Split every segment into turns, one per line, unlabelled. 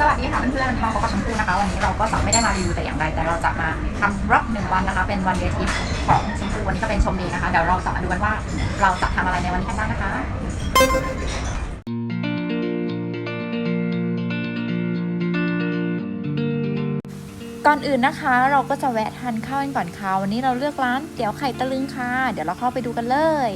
สวัสดีค่ะเพื่อนๆมาพบกับชมพู่นะคะ วันนี้เราก็จะไม่ได้มารีวิวแต่อย่างใดแต่เราจะมาทำร็อกหนึ่งวันนะคะ เป็นวันเดทิปของชมพู่วันนี้ก็เป็นชมเดย์นะคะเดี๋ยวเราจะมาดูกันว่าเราจะทำอะไรในวันนี้กันบ้างนะคะ
ก่อนอื่นนะคะ เราก็จะแวะทานข้าวกันก่อนค่ะวันนี้เราเลือกร้านเตี๋ยวไข่ตะลึงค่ะ เดี๋ยวเราเข้าไปดูกันเลย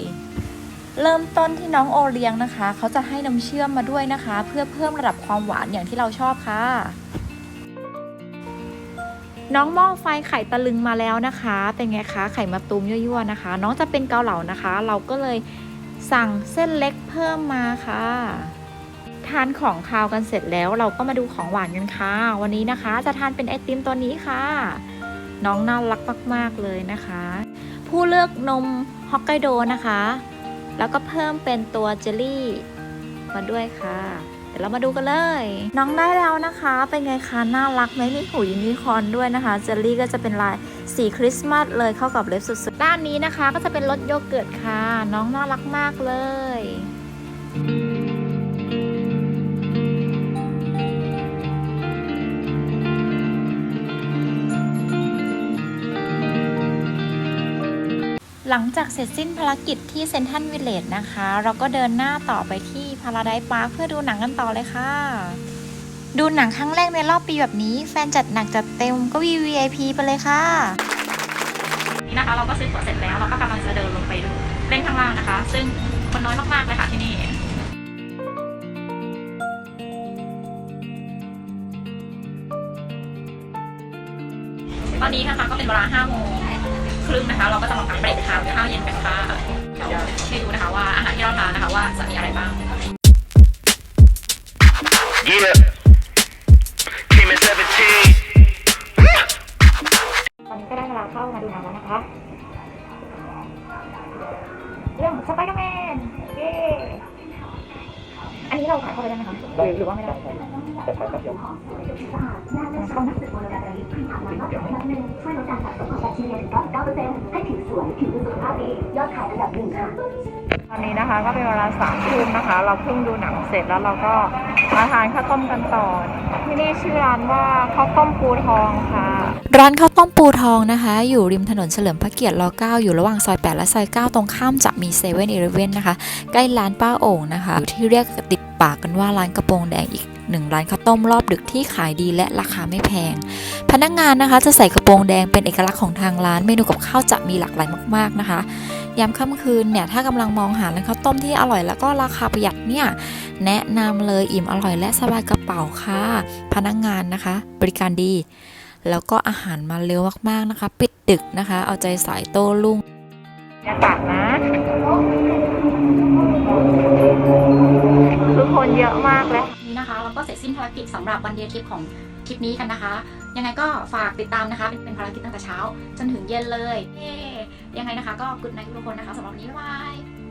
เริ่มต้นที่น้องโอเลี้ยงนะคะ เขาจะให้น้ำเชื่อมมาด้วยนะคะ เพื่อเพิ่มระดับความหวานอย่างที่เราชอบค่ะ น้องหม้อไฟไข่ตะลึงมาแล้วนะคะ เป็นไงคะ ไข่มาตูมยั่วๆนะคะ น้องจะเป็นเกาเหลานะคะ เราก็เลยสั่งเส้นเล็กเพิ่มมาค่ะ ทานของคาวกันเสร็จแล้วเราก็มาดูของหวานกันค่ะ วันนี้นะคะจะทานเป็นไอติมตัวนี้ค่ะ น้องน่ารักมากๆเลยนะคะ ผู้เลือกนมฮอกไกโดนะคะ แล้วก็เพิ่มเป็นตัวเจลลี่มาด้วยค่ะ เดี๋ยวเรามาดูกันเลย น้องได้แล้วนะคะ เป็นไงคะน่ารักไหมมีหูยูนิคอนด้วยนะคะเจลลี่ก็จะเป็นลายสีคริสต์มาสเลยเข้ากับเล็บสุดๆด้านนี้นะคะ ก็จะเป็นรสโยเกิร์ตค่ะ น้องน่ารักมากเลย หลังจากเสร็จสิ้นภารกิจที่เซนทันวิลเลจนะคะ เราก็เดินหน้าต่อไปที่พาราไดปาร์คเพื่อดูหนังกันต่อเลยค่ะ ดูหนังครั้งแรกในรอบปีแบบนี้ แฟนจัดหนักจัดเต็มก็ VVIP ไปเลยค่ะ
นี่นะคะเราก็ซื้อตั๋วเสร็จแล้วเราก็กำลังจะเดินลงไปดูเล่นข้างล่างนะคะ ซึ่งคนน้อยมากๆเลยค่ะที่นี่ตอนนี้นะคะก็เป็นเวลา5โมง รึ่งนะคะเราก็จะมาพักเบรกทานข้าวเย็นกันค่ะเดี๋ยวให้ดูนะคะว่าอาหารที่เราทานนะคะว่าจะมีอะไรบ้าง
Yeah. Came in 17.
ตอนนี้ก็ได้เวลาเข้ามาดูหนังแล้วนะคะ เรื่องสไปเดอร์แมนเย้ อันนี้เราถ่ายเข้าไปได้ไหมคะหรือหรือว่าไม่ได้
แต่ไปแป๊บเดียว
เข้านะ
ช่วยลดการสะสมของแบคทีเรียถึง99%ให้ผิวสวยผิวดูสุขภาพดียอดขายระดับหนึ่งค่ะ
อนนี้นะคะก็เป็นเวลาสามทุ่มนะคะ เราเพิ่งดูหนังเสร็จแล้วเราก็มาทานข้าวต้มกันต่อ ที่นี่ชื่อร้านว่าข้าวต้มปูทองค่ะ
ร้านข้าวต้มปูทองนะคะ อยู่ริมถนนเฉลิมพระเกียรติร9อยู่ระหว่างซอย 8 และซอย 9 ตรงข้ามจะมีเซเว่นอีเลฟเว่นนะคะ ใกล้ร้านป้าโอ่งนะคะอยู่ที่เรียกติดปากกันว่าร้านกระโปรงแดงอีกหนึ่งร้านข้าวต้มรอบดึกที่ขายดีและราคาไม่แพง พนักงานนะคะจะใส่กระโปรงแดงเป็นเอกลักษณ์ของทางร้าน เมนูกับข้าวจะมีหลากหลายมากๆนะคะ ยามค่ำคืนเนี่ยถ้ากำลังมองหาร้านข้าวต้มที่อร่อยแล้วก็ราคาประหยัดเนี่ยแนะนำเลยอิ่มอร่อยและสบายกระเป๋าค่ะ พนักงานนะคะ บริการดี แล้วก็อาหารมาเร็วมากๆนะคะ ปิดดึกนะคะ เอาใจสายโต้รุ่ง
บรรยากาศนะคือคนเยอะมากเลย
นี้นะคะเราก็เสร็จสิ้นภารกิจสำหรับวันเดย์ทริปของทริปนี้กันนะคะ ยังไงก็ฝากติดตามนะคะเป็นเป็นภารกิจตั้งแต่เช้า จนถึงเย็นเลย เย้ยังไงนะคะ ก็กุดไนทุกคนนะคะสำหรับวันนี้บ๊ายบาย